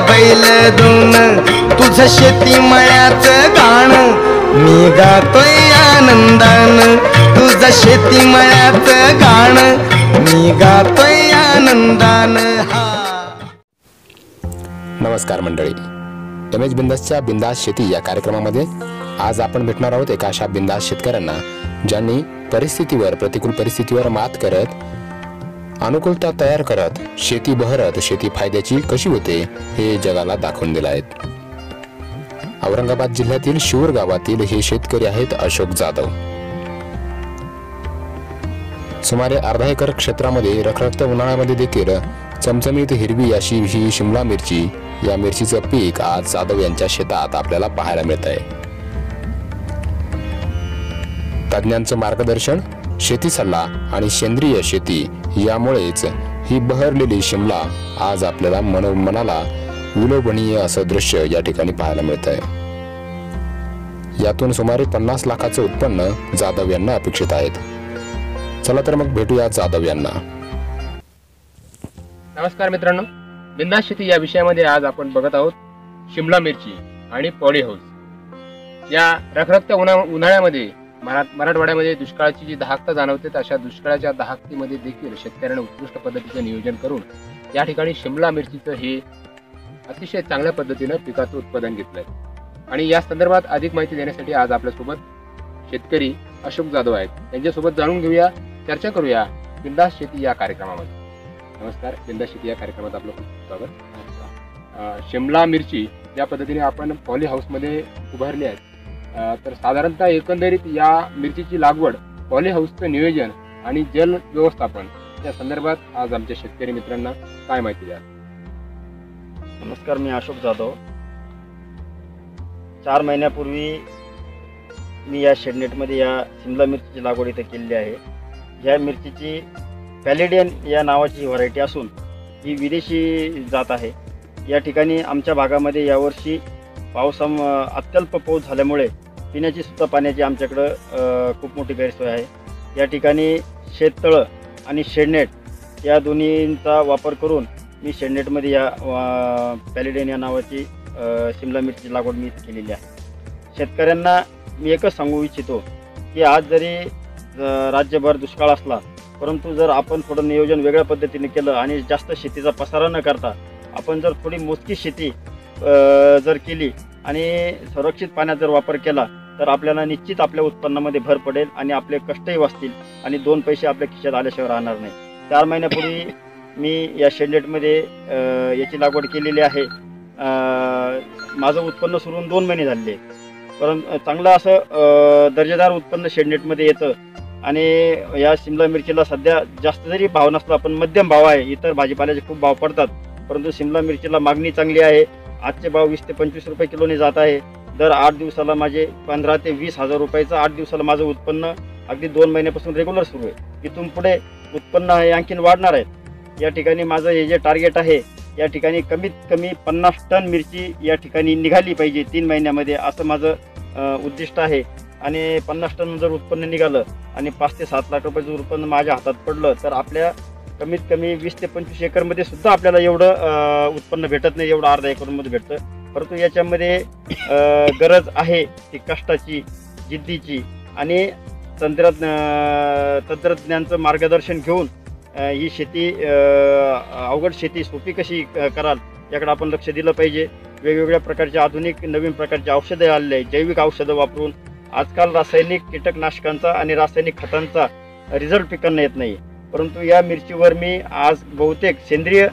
बैल दोन तुझं शेती मळ्याच गाण मी गातोय आनंदान तुझं शेती मळ्याच गाण मी गातोय आनंदान हा. नमस्कार मंडळी. एम एच बिंदासच्या बिंदास शेती या कार्यक्रमामध्ये आज आपण भेटणार आहोत एका अशा बिंदास शेतकऱ्यांना ज्यांनी परिस्थितीवर प्रतिकूल परिस्थितीवर मात करत अनुकूलता तयार करत शेती बहरत शेती फायद्याची कशी होते हे जगाला दाखवून दिलं आहेत. औरंगाबाद जिल्ह्यातील शिवर गावातील हे शेतकरी आहेत अशोक जाधव. सुमारे अर्धा एकर क्षेत्रामध्ये रखरखत उन्हाळ्यामध्ये देखील चमचमीत हिरवी अशी ही शिमला मिरची या मिरचीचं पीक आज जाधव यांच्या शेतात आपल्याला पाहायला मिळत आहे तज्ज्ञांचं मार्गदर्शन शेती सल्ला आणि सेंद्रिय शेती यामुळेच ही बहरलेली शिमला आज आपल्याला मन मनाला विलोभनीय असं दृश्य या ठिकाणी पाहायला मिळत आहे यातून सुमारे पन्नास लाखाचं उत्पन्न जाधव यांना अपेक्षित आहेत. चला तर मग भेटूया जाधव यांना. नमस्कार मित्रांनो. बिंदा शेती या विषयामध्ये आज आपण बघत आहोत शिमला मिरची आणि पॉली हाऊस. या रखरखत्या उन्हा उन्हाळ्यामध्ये मरा मराठवाड्यामध्ये दुष्काळाची जी दाहकता जाणवते अशा दुष्काळाच्या दहाकतीमध्ये देखील शेतकऱ्यांना उत्कृष्ट पद्धतीचं नियोजन करून या ठिकाणी शिमला मिरचीचं हे अतिशय चांगल्या पद्धतीनं पिकाचं उत्पादन घेतलंय. आणि या संदर्भात अधिक माहिती देण्यासाठी आज आपल्यासोबत शेतकरी अशोक जाधव आहेत. त्यांच्यासोबत जाणून घेऊया चर्चा करूया बिंदास शेती या कार्यक्रमामध्ये. नमस्कार बिंदास शेती या कार्यक्रमात आपलं खूप स्वागत. शिमला मिरची या पद्धतीने आपण पॉली हाऊसमध्ये उभारली आहे तर साधारणतः एकंदरीत या मिरचीची लागवड पॉली हाऊसचं नियोजन आणि जल व्यवस्थापन या संदर्भात आज आमच्या शेतकरी मित्रांना काय माहिती द्या नमस्कार मी अशोक जाधव. चार महिन्यापूर्वी मी या शेडनेटमध्ये या सिमला मिरचीची लागवड इथे केलेली आहे. या मिरचीची पॅलेडियन या नावाची व्हरायटी असून ही विदेशी जात आहे. या ठिकाणी आमच्या भागामध्ये यावर्षी पावसाम अत्यल्प पाऊस झाल्यामुळे पिण्याची सुद्धा पाण्याची आमच्याकडं खूप मोठी गैरसोय आहे. या ठिकाणी शेततळं आणि शेडनेट या दोन्हींचा वापर करून मी शेडनेटमध्ये या पॅलिडेन या नावाची शिमला मिरची लागवड मी केलेली आहे. शेतकऱ्यांना मी एकच सांगू इच्छितो की आज जरी राज्यभर दुष्काळ असला परंतु जर आपण थोडं नियोजन वेगळ्या पद्धतीने केलं आणि जास्त शेतीचा पसारा न करता आपण जर थोडी मोजकी शेती जर केली आणि संरक्षित पाण्याचा जर वापर केला तर आपल्याला निश्चित आपल्या उत्पन्नामध्ये भर पडेल आणि आपले कष्टही वाचतील आणि दोन पैसे आपल्या खिशात आल्याशिवाय राहणार नाही. चार महिन्यापूर्वी मी या शेंडेटमध्ये याची लागवड केलेली आहे. माझं उत्पन्न सुरू होऊन दोन महिने झालेले परंतु चांगलं असं दर्जेदार उत्पन्न शेडनेटमध्ये येतं आणि या शिमला मिरचीला सध्या जास्त जरी भाव नसला पण मध्यम भाव आहे. इतर भाजीपाल्याचे खूप भाव पडतात. परंतु शिमला मिरचीला मागणी चांगली आहे. आजचे भाव वीस ते पंचवीस रुपये किलोने जात आहे. दर आठ दिवसाला माझे पंधरा ते वीस हजार रुपयाचं आठ दिवसाला माझं उत्पन्न अगदी दोन महिन्यापासून रेग्युलर सुरू आहे. इथून पुढे उत्पन्न हे आणखीन वाढणार आहे. या ठिकाणी माझं हे जे टार्गेट आहे या ठिकाणी कमीत कमी पन्नास टन मिरची या ठिकाणी निघाली पाहिजे तीन महिन्यामध्ये असं माझं उद्दिष्ट आहे. आणि पन्नास टन जर उत्पन्न निघालं आणि पाच ते सात लाख रुपयाचं उत्पन्न माझ्या हातात पडलं तर आपल्या कमीत कमी वीस ते पंचवीस एकरमध्ये सुद्धा आपल्याला एवढं उत्पन्न भेटत नाही एवढं अर्धा एकरमध्ये भेटतं. परंतु याच्यामध्ये गरज आहे ती कष्टाची जिद्दीची आणि तंत्रज्ञ तंत्रज्ञांचं मार्गदर्शन घेऊन ही शेती अवघड शेती सोपी कशी कराल याकडे आपण लक्ष दिलं पाहिजे. वेगवेगळ्या प्रकारचे आधुनिक नवीन प्रकारचे औषधं आलेले आहेत. जैविक औषधं वापरून आजकाल रासायनिक कीटकनाशकांचा आणि रासायनिक खतांचा रिझल्ट पिकांना येत नाही. परंतु या मिरचीवर मी आज बहुतेक सेंद्रिय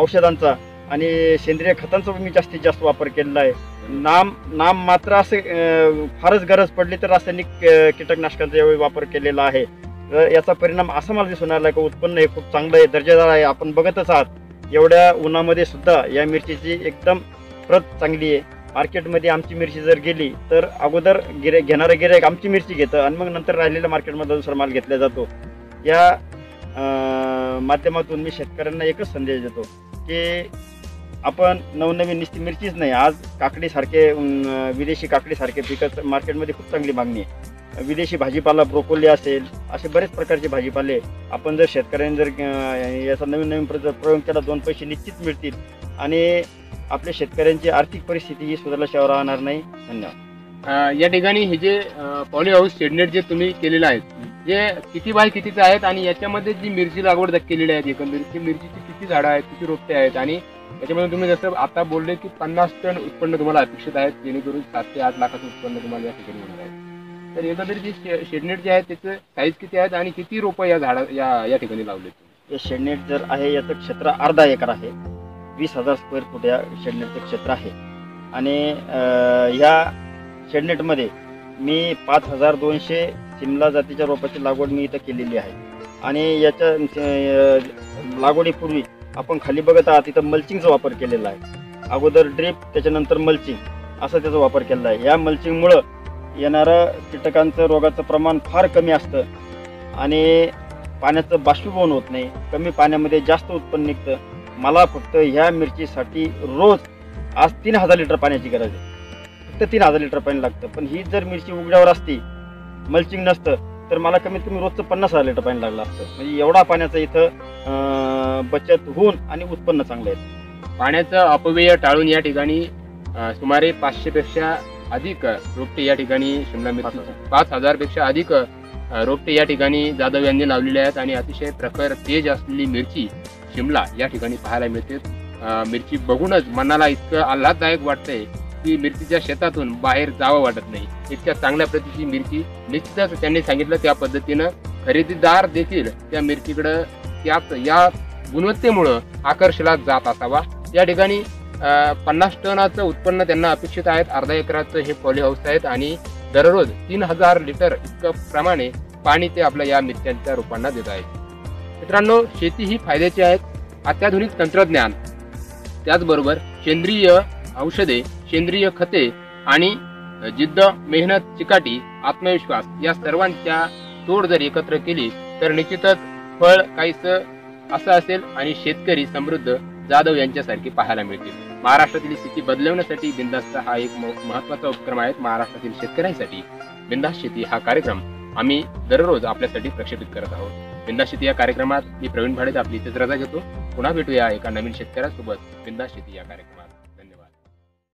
औषधांचा आणि सेंद्रिय खतांचा मी जास्तीत जास्त वापर केलेला आहे. नाम नाम मात्र असे फारच गरज पडली तर रासायनिक कीटकनाशकांचा यावेळी वापर केलेला आहे. तर याचा परिणाम असा मला दिसून आला की उत्पन्न हे खूप चांगलं आहे दर्जेदार आहे. आपण बघतच आहात एवढ्या उन्हामध्ये सुद्धा या मिरचीची एकदम प्रत चांगली आहे. मार्केटमध्ये आमची मिरची जर गेली तर अगोदर गिरे घेणारं गिरायक आमची मिरची घेतं आणि मग नंतर राहिलेल्या मार्केटमध्ये दुसरा माल घेतला जातो. या माध्यमातून मी शेतकऱ्यांना एकच संदेश देतो की आपण नवनवीन नुसती मिरचीच नाही. आज काकडीसारखे विदेशी काकडीसारखे पिकं मार्केटमध्ये खूप चांगली मागणी आहे. विदेशी भाजीपाला ब्रोकोली असेल असे बरेच प्रकारचे भाजीपाले आपण जर शेतकऱ्यांनी जर याचा नवीन नवीन प्र- प्रयोग केला दोन पैसे निश्चित मिळतील. आणि आपल्या शेतकऱ्यांची आर्थिक परिस्थिती ही सुधारल्याशिवाय राहणार नाही. धन्यवाद. या ठिकाणी हे जे पॉली हाऊस शेडनेट जे तुम्ही केलेलं आहे जे किती बाय कितीचे आहेत आणि याच्यामध्ये जी मिरची लागवड केलेली आहे एकंदरीत ती मिरचीची किती झाडं आहेत किती रोपटे आहेत आणि याच्यामध्ये तुम्ही जसं आता बोलले की पन्नास टन उत्पन्न तुम्हाला अपेक्षित आहेत जेणेकरून सात ते आठ लाखाचं उत्पन्न तुम्हाला या ठिकाणी होणार आहे. तर एकंदरीत जी शे- शेडनेट जे आहे त्याचं साईज किती आहेत आणि किती रोपं या झाडा या या ठिकाणी लावले हे शेडनेट जर आहे याचं क्षेत्र अर्धा एकर आहे. वीस हजार स्क्वेअर फूट या शेडनेटचं क्षेत्र आहे. आणि ह्या शेडनेटमध्ये मी पाच हजार दोनशे सिमला जातीच्या रोपाची लागवड मी इथं केलेली आहे. आणि याच्या अं, लागवडीपूर्वी आपण खाली बघत आहात इथं मल्चिंगचा वापर केलेला आहे. अगोदर ड्रीप त्याच्यानंतर मल्चिंग असं त्याचा वापर केलेला आहे. या मल्चिंगमुळं येणारं कीटकांचं रोगाचं प्रमाण फार कमी असतं. आणि पाण्याचं बाष्पीभवन होत नाही. कमी पाण्यामध्ये जास्त उत्पन्न निघतं. मला फक्त ह्या मिरचीसाठी रोज आज तीन हजार लिटर पाण्याची गरज आहे. फक्त तीन हजार लिटर पाणी लागतं. पण ही जर मिरची उघड्यावर असती मल्चिंग नसतं तर मला कमीत कमी रोजचं पन्नास हजार लिटर पाणी लागलं असतं. म्हणजे एवढा पाण्याचं इथं बचत होऊन आणि उत्पन्न चांगलं आहे पाण्याचं अपव्यय टाळून या ठिकाणी सुमारे पाचशे पेक्षा अधिक रोपटे या ठिकाणी शिमला मिरची पाच हजार. पेक्षा अधिक रोपटे या ठिकाणी जाधव यांनी लावलेले आहेत आणि अतिशय प्रखर तेज असलेली मिरची शिमला या ठिकाणी पाहायला मिळते. मिरची बघूनच मनाला इतकं आल्हाददायक वाटतंय. की मिरचीच्या शेतातून बाहेर जावं वाटत नाही. इतक्या चांगल्या प्रतीची मिरची निश्चितच त्यांनी सांगितलं त्या पद्धतीनं खरेदीदार देखील त्या मिरचीकडं त्याच या गुणवत्तेमुळं आकर्षला जात असावा. या ठिकाणी अं, पन्नास टनाचं उत्पन्न त्यांना अपेक्षित आहेत. अर्धा एकराचं हे पॉली हाऊस आहेत आणि दररोज तीन हजार लिटर इतकं प्रमाणे पाणी ते आपल्या या मिरच्यांच्या रोपांना देत आहेत. मित्रांनो शेती ही फायद्याची आहे अत्याधुनिक तंत्रज्ञान त्याचबरोबर सेंद्रिय औषधे सेंद्रिय खते आणि जिद्द मेहनत चिकाटी आत्मविश्वास या सर्वांच्या तोड जर एकत्र केली तर निश्चितच फळ काहीच असं असेल आणि शेतकरी समृद्ध जाधव यांच्यासारखे पाहायला मिळतील. महाराष्ट्रातील स्थिती बदलवण्यासाठी बिंदास्त हा एक महत्त्वाचा महत्त्वाचा उपक्रम आहे. महाराष्ट्रातील शेतकऱ्यांसाठी बिंदास शेती हा कार्यक्रम आम्ही दररोज आपल्यासाठी प्रक्षेपित करत आहोत. बिंदास शेती या कार्यक्रमात मी प्रवीण भाडेत आपली इथेच रजा घेतो. पुन्हा भेटूया एका नवीन शेतकऱ्यासोबत बिंदास शेती या कार्यक्रमात.